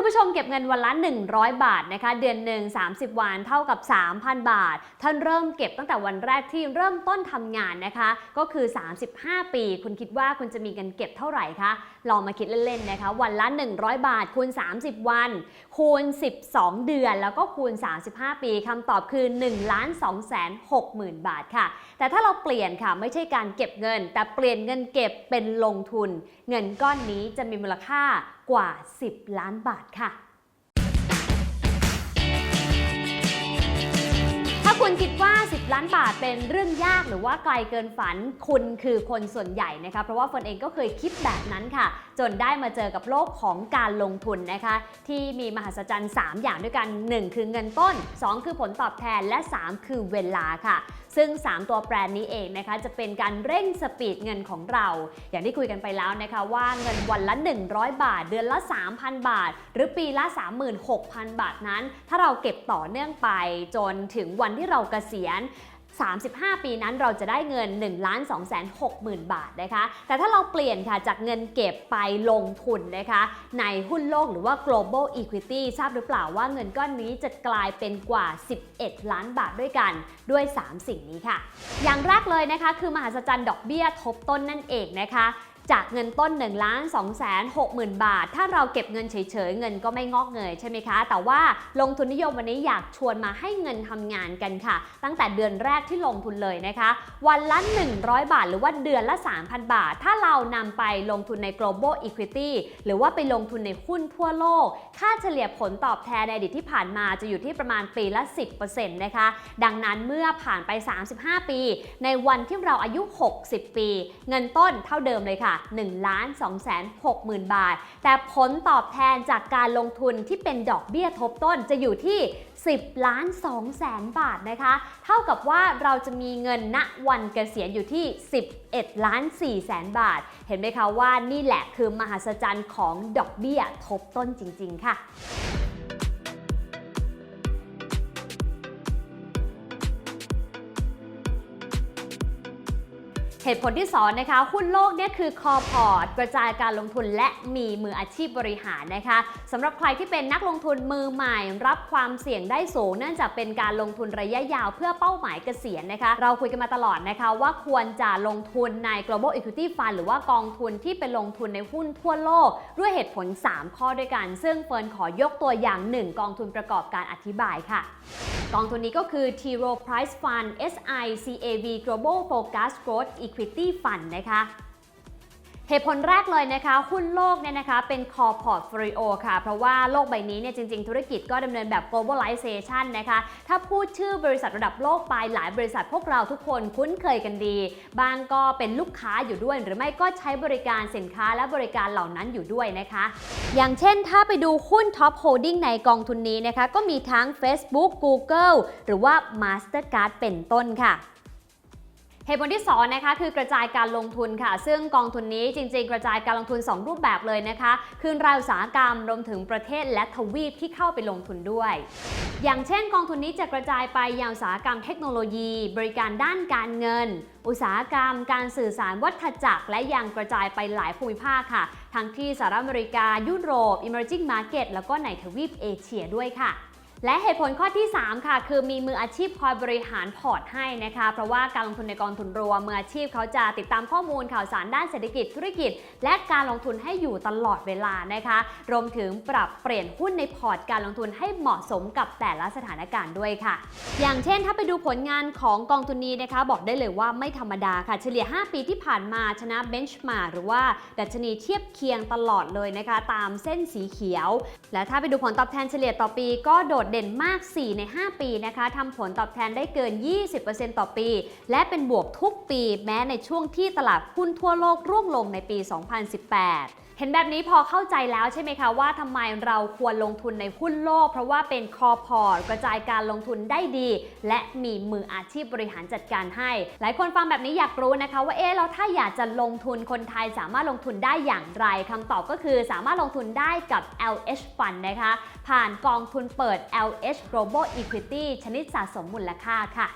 คุณผู้ชมเก็บเงินวันละ 100 บาทนะคะ เดือนหนึ่ง30 วันเท่ากับ 3,000 บาท ท่านเริ่มเก็บตั้งแต่วันแรกที่เริ่มต้นทำงานนะคะ ก็คือ 35 ปี คุณคิดว่าคุณจะมีเงินเก็บเท่าไหร่คะลองมาคิดเล่นๆนะคะ วันละ 100 บาทคูณ 30 วัน คูณ 12 เดือน แล้วก็คูณ 35 ปีคำตอบคือ1 2 6 0 0 0 0บาทค่ะ แต่ถ้าเราเปลี่ยนค่ะไม่ใช่การเก็บเงิน แต่เปลี่ยนเงินเก็บเป็นลงทุน เงินก้อนนี้จะมีมูลค่า กว่า 10 ล้านบาทค่ะ ถ้าคุณคิดว่า 10 ล้านบาทเป็นเรื่องยากหรือว่าไกลเกินฝัน คุณคือคนส่วนใหญ่นะคะ เพราะว่าเฟิร์นเองก็เคยคิดแบบนั้นค่ะ จนได้มาเจอกับโลกของการลงทุนนะคะ ที่มีมหัศจรรย์ 3 อย่างด้วยกัน 1 คือเงินต้น 2 คือผลตอบแทนและ 3 คือเวลาค่ะซึ่ง 3 ตัวแปรนี้เองนะคะจะเป็นการเร่งสปีดเงินของเรา อย่างที่คุยกันไปแล้วนะคะว่าเงินวันละ 100 บาท เดือนละ 3,000 บาท หรือปีละ 36,000 บาทนั้น ถ้าเราเก็บต่อเนื่องไปจนถึงวันที่เราเกษียณ 35 ปีนั้นเราจะได้เงิน 1 2 6 0 0 0 0 บาทนะคะ แต่ถ้าเราเปลี่ยนค่ะจากเงินเก็บไปลงทุนนะคะ ในหุ้นโลกหรือว่า global equity ทราบหรือเปล่าว่าเงินก้อนนี้จะกลายเป็นกว่า 11 ล้านบาทด้วยกันด้วย 3 สิ่งนี้ค่ะ อย่างแรกเลยนะคะ คือมหาศจรรย์ดอกเบี้ยทบต้นนั่นเองนะคะ จากเงินต้น1ล้าน2แสน6หมื่นบาท ถ้าเราเก็บเงินเฉยๆ เงินก็ไม่งอกเงยใช่ไหมคะ แต่ว่าลงทุนนิยมวันนี้อยากชวนมาให้เงินทำงานกันค่ะ ตั้งแต่เดือนแรกที่ลงทุนเลยนะคะ วันละ 100 บาท หรือว่าเดือนละ 3,000 บาท ถ้าเรานำไปลงทุนใน global equity หรือว่าไปลงทุนในหุ้นทั่วโลก ค่าเฉลี่ยผลตอบแทนในอดีตที่ผ่านมาจะอยู่ที่ประมาณปีละ 10%นะคะ ดังนั้นเมื่อผ่านไป 35 ปี ในวันที่เราอายุ 60 ปี เงินต้นเท่าเดิมเลยค่ะ1 ล้าน2แสน6หมื่นบาท แต่ผลตอบแทนจากการลงทุนที่เป็นดอกเบี้ยทบต้นจะอยู่ที่ 10 ล้าน2แสนบาทนะคะ เท่ากับว่าเราจะมีเงินณวันเกษียณอยู่ที่ 11 ล้าน4แสนบาท เห็นไหมคะว่านี่แหละคือมหัศจรรย์ของดอกเบี้ยทบต้นจริง ๆ ค่ะ เหตุผลที่2นะคะหุ้นโลกเนี่ยคือคอพอร์ตกระจายการลงทุนและมีมืออาชีพบริหารนะคะสำหรับใครที่เป็นนักลงทุนมือใหม่ รับความเสี่ยงได้สูง เนื่องจากเป็นการลงทุนระยะยาวเพื่อเป้าหมายเกษียณนะคะ เราคุยกันมาตลอดนะคะ ว่าควรจะลงทุนใน global equity fund หรือว่ากองทุนที่เป็นลงทุนในหุ้นทั่วโลก ด้วยเหตุผล 3 ข้อด้วยกัน ซึ่งเฟิร์นขอยกตัวอย่าง 1 กองทุนประกอบการอธิบายค่ะกองทุนนี้ก็คือ T Rowe Price Fund SICAV Global Focus Growth Equity Fund นะคะเหตุผลแรกเลยนะคะ หุ้นโลกเนี่ยนะคะเป็น core portfolio ค่ะ เพราะว่าโลกใบนี้เนี่ยจริง ๆ ธุรกิจก็ดำเนินแบบ globalization นะคะ ถ้าพูดชื่อบริษัทระดับโลกไปหลายบริษัทพวกเราทุกคนคุ้นเคยกันดี บางก็เป็นลูกค้าอยู่ด้วย หรือไม่ก็ใช้บริการสินค้าและบริการเหล่านั้นอยู่ด้วยนะคะ อย่างเช่นถ้าไปดูหุ้น top holding ในกองทุนนี้นะคะ ก็มีทั้ง Facebook Google หรือว่า Mastercard เป็นต้นค่ะ เหตุผลที่2นะคะคือกระจายการลงทุนค่ะ ซึ่งกองทุนนี้จริง ๆ กระจายการลงทุน 2 รูปแบบเลยนะคะ คือรายอุตสาหกรรมรวมถึงประเทศและทวีปที่เข้าไปลงทุนด้วย อย่างเช่น กองทุนนี้จะกระจายไปยังอุตสาหกรรมเทคโนโลยี บริการด้านการเงิน อุตสาหกรรม การสื่อสารวัฏจักร และยังกระจายไปหลายภูมิภาคค่ะ ทั้งที่สหรัฐอเมริกา ยุโรป emerging market แล้วก็ในทวีปเอเชียด้วยค่ะ และเหตุผลข้อที่ 3 ค่ะ คือมีมืออาชีพคอยบริหารพอร์ตให้นะคะ เพราะว่าการลงทุนในกองทุนรวมมืออาชีพเขาจะติดตามข้อมูลข่าวสารด้านเศรษฐกิจธุรกิจ และการลงทุนให้อยู่ตลอดเวลานะคะ รวมถึงปรับเปลี่ยนหุ้นในพอร์ตการลงทุนให้เหมาะสมกับแต่ละสถานการณ์ด้วยค่ะ อย่างเช่น ถ้าไปดูผลงานของกองทุนนี้นะคะ บอกได้เลยว่าไม่ธรรมดาค่ะ เฉลี่ย 5 ปีที่ผ่านมาชนะเบนช์มาหรือว่าดัชนีเทียบเคียงตลอดเลยนะคะ ตามเส้นสีเขียว และถ้าไปดูผลตอบแทนเฉลี่ยต่อปีก็โดดเด่นมาก 4 ใน 5 ปีนะคะทำผลตอบแทนได้เกิน 20%ต่อปี และเป็นบวกทุกปีแม้ในช่วงที่ตลาดหุ้นทั่วโลกร่วงลงในปี 2018 เห็นแบบนี้พอเข้าใจแล้วใช่ไหมคะว่าทำไมเราควรลงทุนในหุ้นโลก เพราะว่าเป็นคอพอร์ตกระจายการลงทุนได้ดี และมีมืออาชีพบริหารจัดการให้ หลายคนฟังแบบนี้อยากรู้นะคะ ว่าเอ๊ะแล้วถ้าอยากจะลงทุนคนไทยสามารถลงทุนได้อย่างไรคำตอบก็คือสามารถลงทุนได้กับ LH Fund นะคะ ผ่านกองทุนเปิด LH Global Equity ชนิดสะสมมูลค่าค่ะ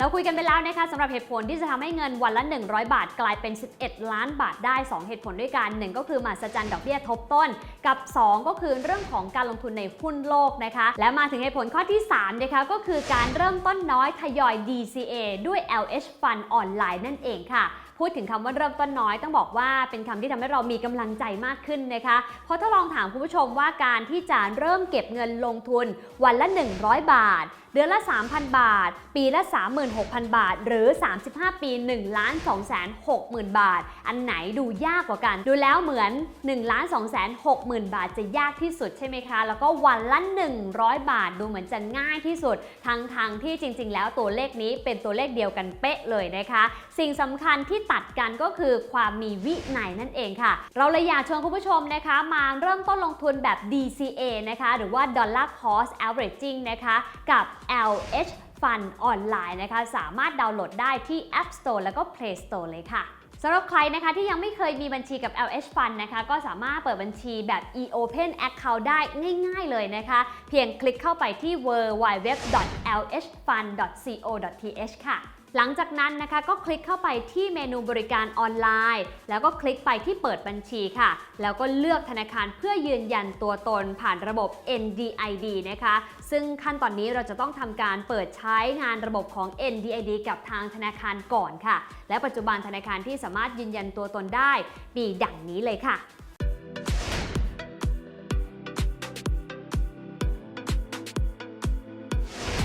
เราคุยกันไปแล้วนะคะสำหรับเหตุผลที่จะทำให้เงินวันละ 100 บาท กลายเป็น 11 ล้านบาทได้ 2 เหตุผลด้วยกันหนึ่งก็คือมาสจันดอกเบี้ยทบต้น กับ 2 ก็คือเรื่องของการลงทุนในหุ้นโลกนะคะ และมาถึงเหตุผลข้อที่3นะคะก็คือการเริ่มต้นน้อยทยอย DCA ด้วย LH Fund ออนไลน์นั่นเองค่ะ พูดถึงคำว่าเริ่มต้นน้อยต้องบอกว่าเป็นคำที่ทำให้เรามีกำลังใจมากขึ้นนะคะ เพราะถ้าลองถามคุณผู้ชมว่าการที่จะเริ่มเก็บเงินลงทุนวันละ 100 บาท เดือนละ 3,000 บาท ปีละ 36,000 บาท หรือ 35 ปี1ล้าน2แสน60,000บาท อันไหนดูยากกว่ากัน ดูแล้วเหมือน1ล้าน2แสน60,000บาทจะยากที่สุดใช่ไหมคะ แล้วก็วันละ 100 บาทดูเหมือนจะง่ายที่สุดทั้งทางๆที่จริง ๆ แล้วตัวเลขนี้เป็นตัวเลขเดียวกันเป๊ะเลยนะคะ สิ่งสำคัญที่ตัดกันก็คือความมีวินัยนั่นเองค่ะ เราเลยอยากชวนคุณผู้ชมนะคะ มาเริ่มต้นลงทุนแบบ DCA นะคะ หรือว่า Dollar Cost Averaging นะคะกับ LH Fund ออนไลน์นะคะ สามารถดาวน์โหลดได้ที่ App Store แล้วก็ Play Store เลยค่ะสำหรับใครนะคะที่ยังไม่เคยมีบัญชีกับ LH Fund นะคะ ก็สามารถเปิดบัญชีแบบ e-open account ได้ง่าย ๆ เลยนะคะ เพียงคลิกเข้าไปที่ www.lhfund.co.th ค่ะ หลังจากนั้นนะคะก็คลิกเข้าไปที่เมนูบริการออนไลน์ แล้วก็คลิกไปที่เปิดบัญชีค่ะ แล้วก็เลือกธนาคารเพื่อยืนยันตัวตนผ่านระบบ NDID นะคะ ซึ่งขั้นตอนนี้เราจะต้องทำการเปิดใช้งานระบบของ NDID กับทางธนาคารก่อนค่ะ และปัจจุบันธนาคารที่สามารถยืนยันตัวตนได้มีดังนี้เลยค่ะ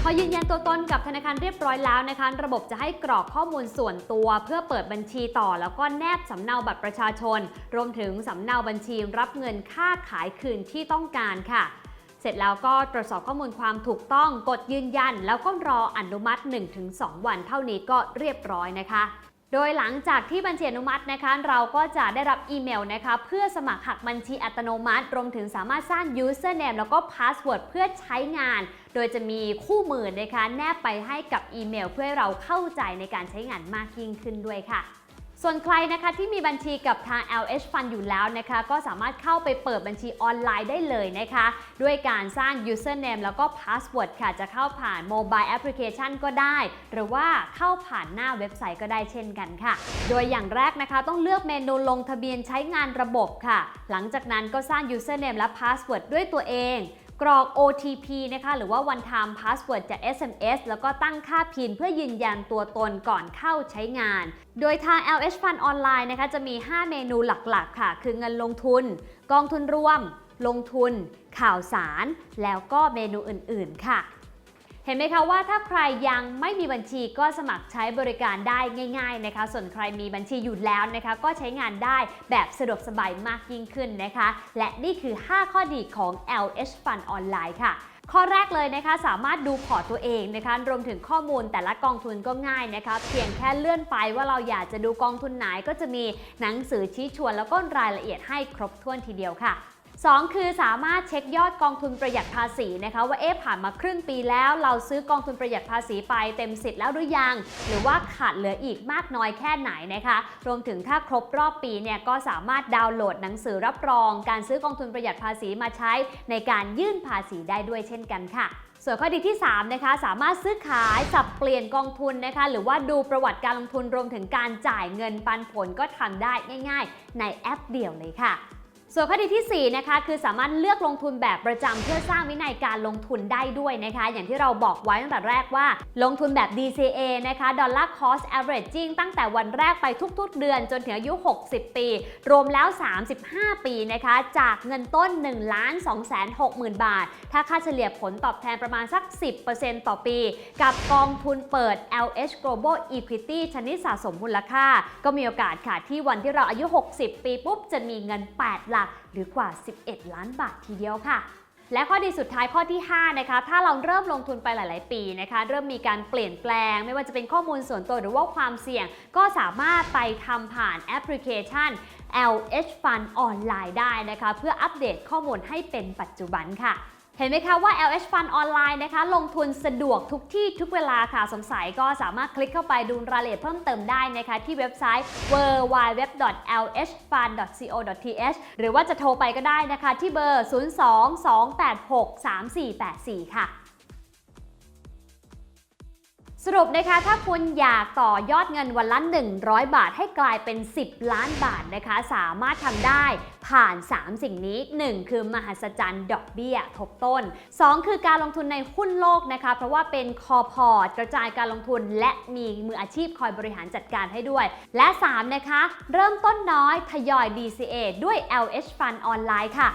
พอยืนยันตัวตนกับธนาคารเรียบร้อยแล้วนะคะ ระบบจะให้กรอกข้อมูลส่วนตัว เพื่อเปิดบัญชีต่อ แล้วก็แนบสำเนาบัตรประชาชน รวมถึงสำเนาบัญชีรับเงินค่าขายคืนที่ต้องการค่ะเสร็จแล้วก็ตรวจสอบข้อมูลความถูกต้อง กดยืนยัน แล้วก็รออนุมัติ 1-2 วันเท่านี้ก็เรียบร้อยนะคะ โดยหลังจากที่บัญชีอนุมัตินะคะ เราก็จะได้รับอีเมลนะคะ เพื่อสมัครหักบัญชีอัตโนมัติ รวมถึงสามารถสร้าง username แล้วก็ password เพื่อใช้งาน โดยจะมีคู่มือนะคะ แนบไปให้กับอีเมล เพื่อให้เราเข้าใจในการใช้งานมากยิ่งขึ้นด้วยค่ะ ส่วนใครนะคะที่มีบัญชีกับทาง LH Fund อยู่แล้วนะคะ ก็สามารถเข้าไปเปิดบัญชีออนไลน์ได้เลยนะคะ ด้วยการสร้าง username แล้วก็ password ค่ะ จะเข้าผ่าน mobile application ก็ได้ หรือว่าเข้าผ่านหน้าเว็บไซต์ก็ได้เช่นกันค่ะ โดยอย่างแรกนะคะต้องเลือกเมนูลงทะเบียนใช้งานระบบค่ะ หลังจากนั้นก็สร้าง username และ password ด้วยตัวเอง กรอก OTP นะคะหรือว่า one time password จาก SMS แล้วก็ตั้งค่าพินเพื่อยืนยันตัวตนก่อนเข้าใช้งาน โดยทาง LH Fund ออนไลน์นะคะจะมี 5 เมนูหลักๆ ค่ะ คือเงินลงทุน กองทุนรวม ลงทุน ข่าวสาร แล้วก็เมนูอื่นๆ ค่ะ เห็นไหมคะว่าถ้าใครยังไม่มีบัญชีก็สมัครใช้บริการได้ง่าย ๆนะคะ ส่วนใครมีบัญชีอยู่แล้วนะคะ ก็ใช้งานได้แบบสะดวกสบายมากยิ่งขึ้นนะคะ และนี่คือ 5 ข้อดีของ LH Fund ออนไลน์ค่ะข้อแรกเลยนะคะสามารถดูพอร์ตตัวเองนะคะรวมถึงข้อมูลแต่ละกองทุนก็ง่ายนะคะเพียงแค่เลื่อนไปว่าเราอยากจะดูกองทุนไหนก็จะมีหนังสือชี้ชวนแล้วก็รายละเอียดให้ครบถ้วนทีเดียวค่ะ 2 คือสามารถเช็คยอดกองทุนประหยัดภาษีนะคะว่าเอ๊ะผ่านมาครึ่งปีแล้วเราซื้อกองทุนประหยัดภาษีไปเต็มสิทธิ์แล้วหรือยัง หรือว่าขาดเหลืออีกมากน้อยแค่ไหนนะคะ รวมถึงถ้าครบรอบปีเนี่ยก็สามารถดาวน์โหลดหนังสือรับรองการซื้อกองทุนประหยัดภาษีมาใช้ในการยื่นภาษีได้ด้วยเช่นกันค่ะส่วนข้อดีที่ 3 นะคะ สามารถซื้อขายสับเปลี่ยนกองทุนนะคะ หรือว่าดูประวัติการลงทุนรวมถึงการจ่ายเงินปันผลก็ทำได้ง่าย ๆ ในแอปเดียวเลยค่ะ ส่วนข้อดีที่ 4 นะคะคือสามารถเลือกลงทุนแบบประจำเพื่อสร้างวินัยการลงทุนได้ด้วยนะคะ อย่างที่เราบอกไว้ตั้งแต่แรกว่า ลงทุนแบบ DCA นะคะ Dollar Cost Averaging ตั้งแต่วันแรกไปทุกๆ เดือนจนถึงอายุ 60 ปี รวมแล้ว 35 ปีนะคะ จากเงินต้น 1,260,000 บาท ถ้าค่าเฉลี่ยผลตอบแทนประมาณสัก 10%ต่อปี กับกองทุนเปิด LH Global Equity ชนิดสะสมมูลค่า ก็มีโอกาสค่ะที่วันที่เราอายุ 60 ปีปุ๊บจะมีเงิน 8 หลักหรือกว่า 11 ล้านบาททีเดียวค่ะและข้อดีสุดท้ายข้อที่ 5 นะคะ ถ้าเราเริ่มลงทุนไปหลาย ๆ ปีนะคะ เริ่มมีการเปลี่ยนแปลง ไม่ว่าจะเป็นข้อมูลส่วนตัวหรือว่าความเสี่ยง ก็สามารถไปทำผ่านแอปพลิเคชัน LH Fund ออนไลน์ได้นะคะ เพื่ออัปเดตข้อมูลให้เป็นปัจจุบันค่ะ เห็นไหมคะว่า LH Fund ออนไลน์นะคะ ลงทุนสะดวกทุกที่ทุกเวลาค่ะ สงสัยก็สามารถคลิกเข้าไปดูรายละเอียดเพิ่มเติมได้นะคะ ที่เว็บไซต์ www.lhfund.co.th หรือว่าจะโทรไปก็ได้นะคะ ที่เบอร์ 022863484 ค่ะ สรุปนะคะถ้าคุณอยากต่อยอดเงินวันละ 100 บาทให้กลายเป็น 10 ล้านบาทนะคะ สามารถทำได้ผ่าน 3 สิ่งนี้ 1 คือมหัศจรรย์ดอกเบี้ยทบต้น 2 คือการลงทุนในหุ้นโลกนะคะ เพราะว่าเป็นคอพอร์ตกระจายการลงทุน และมีมืออาชีพคอยบริหารจัดการให้ด้วย และ 3 นะคะ เริ่มต้นน้อยทยอย DCA ด้วย LH Fund ออนไลน์ค่ะ